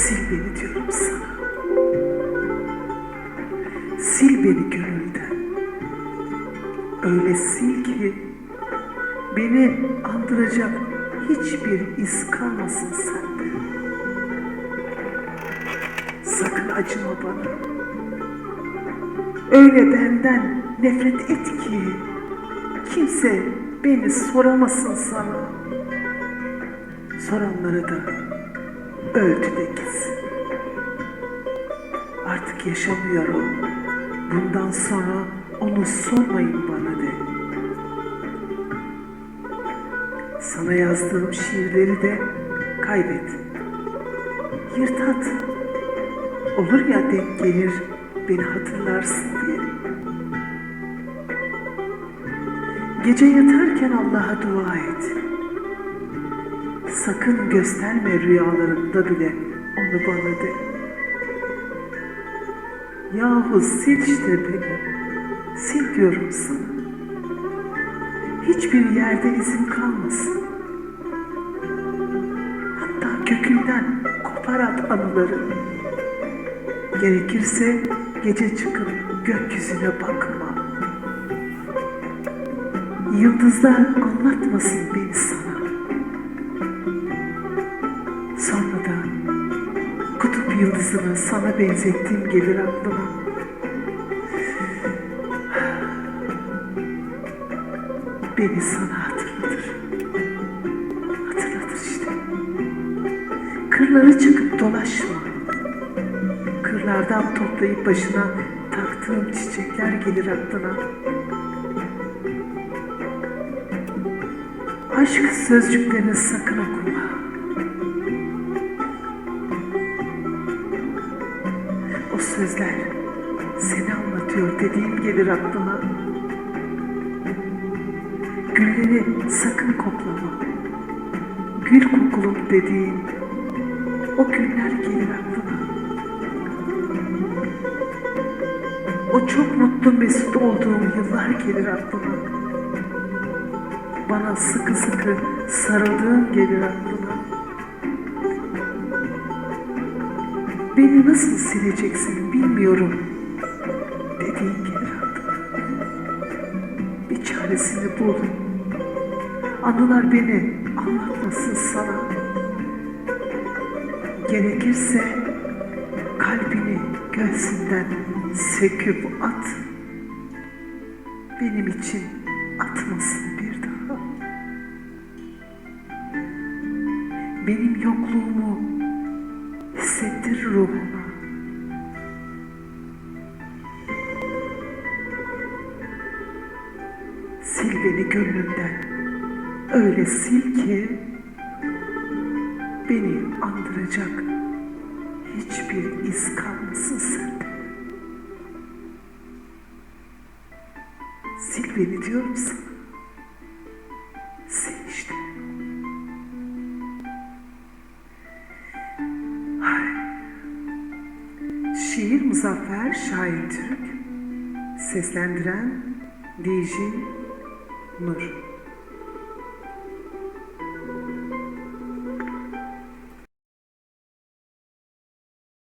Sil beni diyorum sana. Sil beni gönülden. Öyle sil ki beni andıracak hiçbir iz kalmasın sende. Sakın acıma bana. Öyle benden nefret et ki kimse beni soramasın sana. Soranlara da öldü de gitsin. Artık yaşamıyorum. Bundan sonra onu sormayın bana de. Sana yazdığım şiirleri de kaybet. Yırt at. Olur ya denk gelir beni hatırlarsın diye. Gece yatarken Allah'a dua et. Sakın gösterme rüyalarında bile onu bana de. Yahu sil işte beni. Sil diyorum sana. Hiçbir yerde izin kalmasın. Hatta kökünden kopar at anıları. Gerekirse gece çıkıp gökyüzüne bakma. Yıldızlar anlatmasın beni sana. Yıldızını sana benzettiğim gelir aklıma. Beni sana hatırlatır. Hatırlatır işte. Kırlara çıkıp dolaşma. Kırlardan toplayıp başına taktığım çiçekler gelir aklına. Aşk sözcüklerini sakın okuma. O sözler seni anlatıyor dediğim gelir aklıma. Gülleri sakın koklama. Gül kokulum dediğin o günler gelir aklıma. O çok mutlu mesut olduğum yıllar gelir aklıma. Bana sıkı sıkı sarıldığın gelir aklıma. Beni nasıl sileceksin bilmiyorum dediğin aklıma. Bir çaresini bul. Anılar beni anlatmasın sana. Gerekirse kalbini göğsünden söküp at. Benim için atmasın bir daha. Benim yokluğumu hissettir ruhuna. Sil beni gönlümden. Öyle sil ki beni andıracak hiçbir iz kalmasın sende. Sil beni diyorum sana. Şiir Muzaffer Şahin Türk. Seslendiren DJ Nur